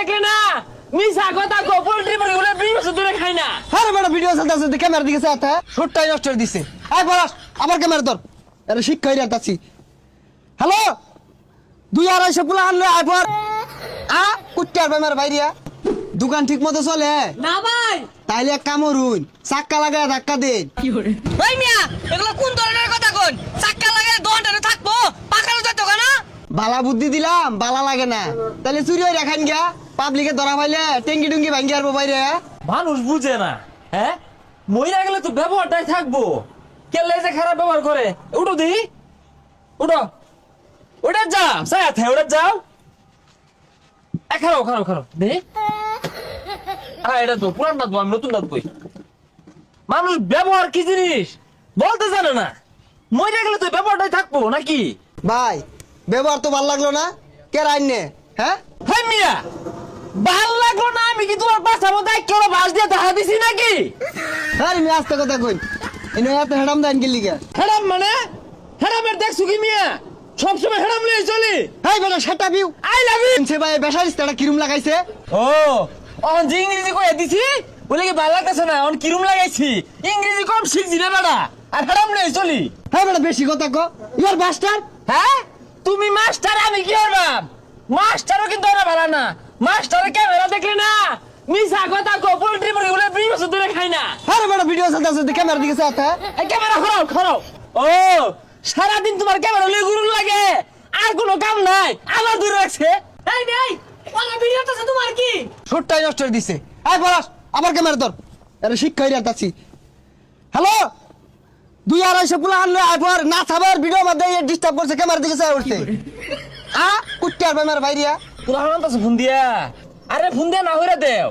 দেখলে না? মিশা কথা কো পোল্ট্রি মুরগি বিশ বছর খাই না। আরে বড় ভিডিও চলতেছে ক্যামেরা দিকে সাথে শুটটাই নষ্ট করে দিছে। আয় পড়াস আবার ক্যামেরা ধর। আরে শিক্ষাই রাতাছি হ্যালো? দুই আড়াইশো পোলা আনলে আয় পর। আ কুট্টার বেমার বাইরিয়া দোকান ঠিক মতো চলে না ভাই। তাইলে এক হইন চাক্কা লাগায় ধাক্কা দেন। মিয়া এগুলো কথা কোন চাক্কা লাগে দোকানটারে থাকব পাখানো যেত কেন বালা বুদ্ধি দিলাম বালা লাগে না। তাহলে চুরি হয়ে রাখান গিয়া পাবলিকে ধরা পাইলে টেঙ্গি টুঙ্গি ভাঙ্গি আরবো বাইরে। মানুষ বুঝে না হ্যাঁ? মহিলা গেলে তো ব্যবহারটাই থাকব। খারাপ ব্যবহার করে? উঠো দি। উঠো। ওটা যাও সাথে ওটা যাও এ, খারাপ খারাপ খারাপ দে। হ্যাঁ এটা তো পুরান দাঁত আমি নতুন বই। মানুষ ব্যবহার কি জিনিস? বলতে জানে না। মহিলা গেলে তো ব্যবহারটাই থাকব নাকি? ভাই ব্যবহার তো ভালো লাগল না? কে রাইন হ্যাঁ? হ্যাঁ মিয়া ভালো লাগল না? আমি কি তোমার বাসার মধ্যে কেউ বাস দিয়ে দেখা দিছি নাকি? আরে আমি আস্তে কথা কই। এনে এত হেডাম দেন গেলি গে হেরাম মানে? হেরামের দেখছ কি মিয়া? সবসময় হেরাম নিয়ে চলি। হেই বেটা সেটা বিউ আই লাভ ইউ সে ভাই বেসারিস তারা কিরম লাগাইছে? ও অন যে ইংরেজি কয়ে দিছি বলে কি ভালো লাগতেছে না? অন কিরম লাগাইছি? ইংরেজি কম শিখছি না বেটা। আর হেরাম নিয়ে চলি। হ্যাঁ বেটা বেশি কথা কো। ইয়ার মাস্টার হ্যাঁ? তুমি মাস্টার আমি কি করবাম মাস্টারও কিন্তু ওরা ভালো না। মাস্টারের ক্যামেরা দেখলে না কথা কো পোল্ট্রি মুরগি বলে বিশ বছর ধরে খাই না। আরে ভিডিও চলতেছে ক্যামেরা দিকে এই ক্যামেরা খরাও খরাও ও সারাদিন তোমার ক্যামেরা লই গুরু লাগে। আর কোনো কাম নাই আবার দূরে রাখছে। এই নেই ওলা ভিডিওটা তোমার কি? শুটটাই নষ্ট করে দিছে। আয় পড়াস আবার ক্যামেরা ধর। আরে শিক্ষাই রাতাছি হ্যালো? দুই আড়াইশো পোলা আনলে আয় পর না থাবার ভিডিও মধ্যে ডিস্টার্ব করছে ক্যামেরা দিকে চাই উঠছে। আ? কুট্টার বেমার বাইরিয়া। তোরা হারান তাছে ফোন দিয়া আরে ফোন দিয়া না হইরা দেও।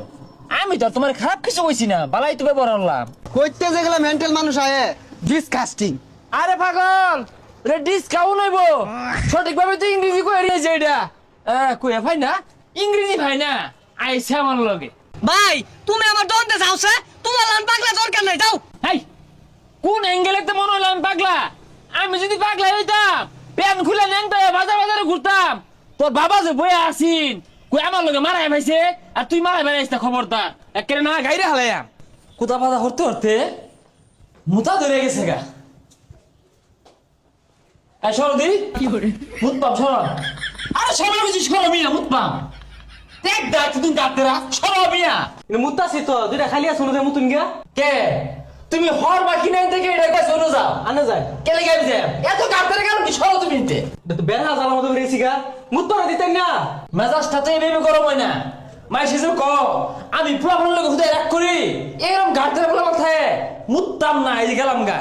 আমি তো তোমার খারাপ কিছু কইছি না বালাই তো ব্যবহার করলাম। কইতে যেগুলো মেন্টাল মানুষ আয়ে। ডিসকাস্টিং আরে পাগল রে ডিসকাউন্ট হইব। সঠিকভাবে তো ইংরেজি কই এরিয়েছে এটা। কই ভাই না ইংরেজি ভাই না আইছে আমার লগে। ভাই তুমি আমার দন্তে যাওছে তোমার লান পাগলা দরকার নাই যাও। কোন অ্যাঙ্গেলে তো মনে হলো আমি পাগলা? আমি যদি পাগলা হইতাম প্যান খুলে ন্যাংটা বাজার বাজারে ঘুরতাম। তোর বাবা যে বয়ে আসিন কই আমার লগে মারাই ভাইছে আর তুই মারাই বেড়াইছিস খবরদার। একেরে না গাইরে হালাইয়াম কোথা পাতা হরতে হরতে মুতা ধরে গেছে গা। এই সরদি কি করে? মুতপাম সর। আরে সবাই বুঝিস সর মিয়া মুতপাম দেখ দেখ তুই মিয়া। মুতাছি তো দুইটা খালি আছে অনুযায়ী মুতুন গিয়া। কে? তুমি হর বা কিনে থেকে এটা কাছে শুনো যাও। আনে যায় কেলে গাবি যায় এত কাপড়ের কারণ কি সরো তুমি নিতে এটা তো বেড়া জ্বালা মতো বেরিয়েছি গা। মুত তো দিতেন না। মেজাজটা তো এভাবে গরম হয় না। মাই শিশু ক আমি পুরা লোক হুদে রাগ করি। এরকম গাড়তে বলা বলে মাথায় মুত্তাম না এই গেলাম গা।